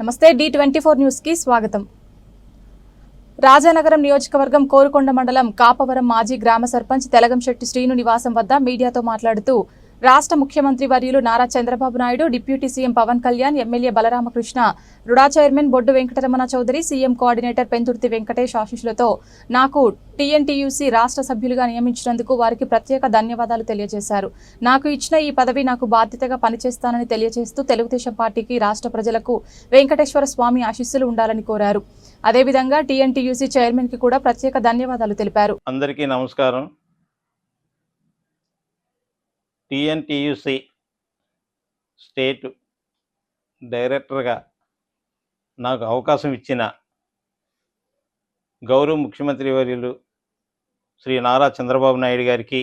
నమస్తే D twenty four న్యూస్కి స్వాగతం. రాజానగరం నియోజకవర్గం కోరుకొండ మండలం కాపవరం మాజీ గ్రామ సర్పంచ్ తెలగంశెట్టి శ్రీను నివాసం వద్ద మీడియాతో మాట్లాడుతూ రాష్ట్ర ముఖ్యమంత్రి వర్యులు Nara Chandrababu Naidu deputy CM Pawan Kalyan MLA Balaramakrishna RUDA chairman Boddu Venkataramana Chowdary CM coordinator Pendurthi Venkatesh ఆశీస్సులతో నాకు టీఎన్టీయూసీ రాష్ట్ర సభ్యులుగా నియమించినందుకు వారికి ప్రత్యేక ధన్యవాదాలు తెలియజేశారు. నాకు ఇచ్చిన ఈ పదవి నాకు బాధ్యతగా పనిచేస్తానని తెలియజేస్తూ తెలుగుదేశం పార్టీకి రాష్ట్ర ప్రజలకు వెంకటేశ్వర స్వామి ఆశీస్సులు ఉండాలని కోరారు. అదేవిధంగా టీఎన్టీయూసీ చైర్మన్కి కూడా ప్రత్యేక ధన్యవాదాలు తెలిపారు. అందరికీ నమస్కారం. టిఎన్టీయుసి స్టేట్ డైరెక్టర్గా నాకు అవకాశం ఇచ్చిన గౌరవ ముఖ్యమంత్రి వర్యులు శ్రీ నారా చంద్రబాబు నాయుడు గారికి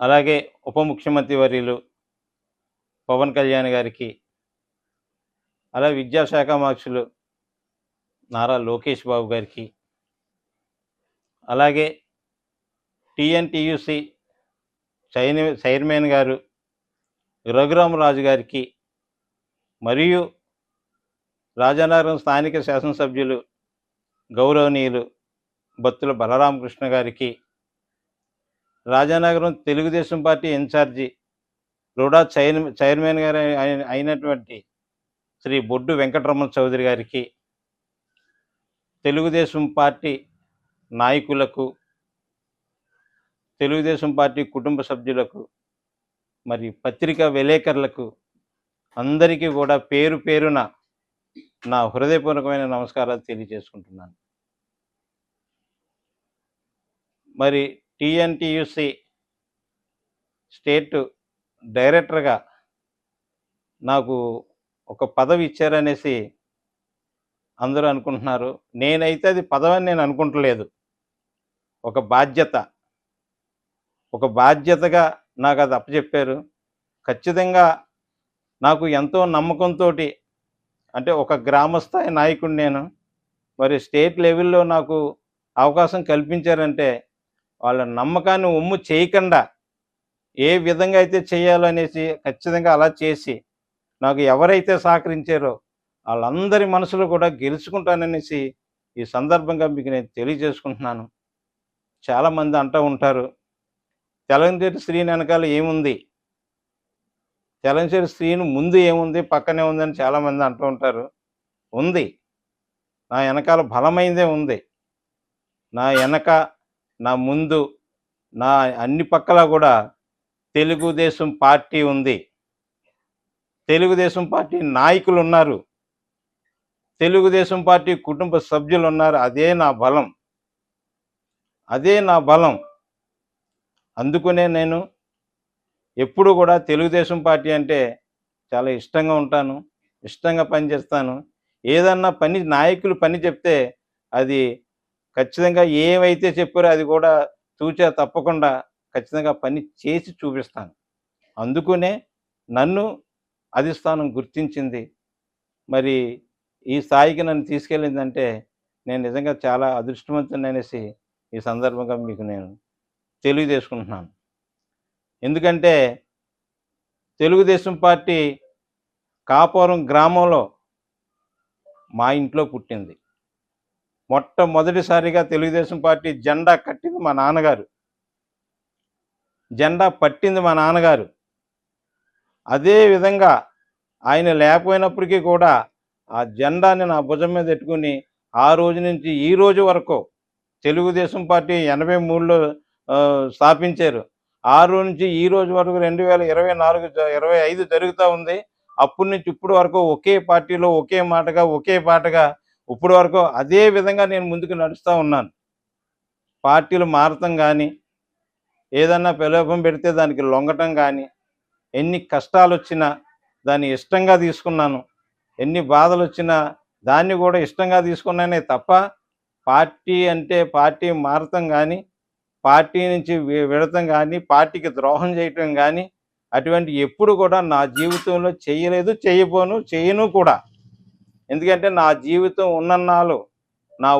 అలాగే ఉప ముఖ్యమంత్రి వర్యులు పవన్ కళ్యాణ్ గారికి అలా విద్యాశాఖ మాక్షులు నారా లోకేష్ బాబు గారికి అలాగే టిఎన్టీయుసి చైర్ చైర్మన్ గారు రఘురామరాజు గారికి మరియు రాజానగరం స్థానిక శాసనసభ్యులు గౌరవనీయులు బత్తుల బలరామకృష్ణ గారికి Rajanagaram Telugu Desam party incharge RUDA chair chairman గారు అయినటువంటి శ్రీ బొడ్డు వెంకటరమణ చౌదరి గారికి తెలుగుదేశం పార్టీ నాయకులకు తెలుగుదేశం పార్టీ కుటుంబ సభ్యులకు మరి పత్రికా విలేకరులకు అందరికీ కూడా పేరు పేరున నా హృదయపూర్వకమైన నమస్కారాలు తెలియజేసుకుంటున్నాను. మరి టిఎన్టీయుసి స్టేట్ డైరెక్టర్గా నాకు ఒక పదవి ఇచ్చారనేసి అందరూ అనుకుంటున్నారు. నేనైతే అది పదవి అని నేను అనుకుంటలేదు. ఒక బాధ్యత. ఒక బాధ్యతగా నాకు అది అప్పచెప్పారు. ఖచ్చితంగా నాకు ఎంతో నమ్మకంతో అంటే ఒక గ్రామస్థాయి నాయకుడు నేను మరి స్టేట్ లెవెల్లో నాకు అవకాశం కల్పించారంటే వాళ్ళ నమ్మకాన్ని ఒమ్ము చేయకుండా ఏ విధంగా అయితే చేయాలో అనేసి ఖచ్చితంగా అలా చేసి నాకు ఎవరైతే సహకరించారో వాళ్ళందరి మనసులో కూడా గెలుచుకుంటాననేసి ఈ సందర్భంగా మీకు నేను తెలియజేసుకుంటున్నాను. చాలామంది అంటూ ఉంటారు తెలంగాణ స్త్రీని వెనకాల ఏముంది? తెలంగాణ స్త్రీని ముందు ఏముంది? పక్కనే ఉందని చాలామంది అంటూ ఉంటారు. ఉంది. నా వెనకాల బలమైందే ఉంది. నా వెనక నా ముందు నా అన్ని పక్కల కూడా తెలుగుదేశం పార్టీ ఉంది. తెలుగుదేశం పార్టీ నాయకులు ఉన్నారు. తెలుగుదేశం పార్టీ కుటుంబ సభ్యులు ఉన్నారు. అదే నా బలం. అదే నా బలం. అందుకునే నేను ఎప్పుడు కూడా తెలుగుదేశం పార్టీ అంటే చాలా ఇష్టంగా ఉంటాను ఇష్టంగా పనిచేస్తాను. ఏదన్నా పని నాయకులు పని చెప్తే అది ఖచ్చితంగా ఏమైతే చెప్పారో అది కూడా తూచా తప్పకుండా ఖచ్చితంగా పని చేసి చూపిస్తాను. అందుకునే నన్ను అధిష్టానం గుర్తించింది. మరి ఈ స్థాయికి నన్ను తీసుకెళ్ళిందంటే నేను నిజంగా చాలా అదృష్టవంతుని అనేసి ఈ సందర్భంగా మీకు నేను తెలియజేసుకుంటున్నాను ఎందుకంటే తెలుగుదేశం పార్టీ కాపురం గ్రామంలో మా ఇంట్లో పుట్టింది. మొట్టమొదటిసారిగా తెలుగుదేశం పార్టీ జెండా కట్టింది మా నాన్నగారు. జెండా పట్టింది మా నాన్నగారు. అదే విధంగా ఆయన లేకపోయినప్పటికీ కూడా ఆ జెండాని నా భుజం మీద పెట్టుకుని ఆ రోజు నుంచి ఈ రోజు వరకు తెలుగుదేశం పార్టీ ఎనభై మూడులో స్థాపించారు. ఆ రోజు నుంచి ఈ రోజు వరకు రెండు వేల ఇరవై నాలుగు ఇరవై ఐదు జరుగుతూ ఉంది. అప్పటి నుంచి ఇప్పుడు వరకు ఒకే పార్టీలో ఒకే మాటగా ఒకే పాటగా ఇప్పుడు వరకు అదే విధంగా నేను ముందుకు నడుస్తూ ఉన్నాను. పార్టీలు మారటం కానీ ఏదన్నా ప్రలోభం పెడితే దానికి లొంగటం కానీ ఎన్ని కష్టాలు వచ్చినా దాన్ని ఇష్టంగా తీసుకున్నాను. ఎన్ని బాధలు వచ్చినా దాన్ని కూడా ఇష్టంగా తీసుకున్నానే తప్ప పార్టీ అంటే పార్టీ మారటం కానీ పార్టీ నుంచి విడతం కానీ పార్టీకి ద్రోహం చేయటం కానీ అటువంటి ఎప్పుడు కూడా నా జీవితంలో చేయలేదు చేయబోను చేయను కూడా. ఎందుకంటే నా జీవితం ఉన్నన్నాళ్ళు నా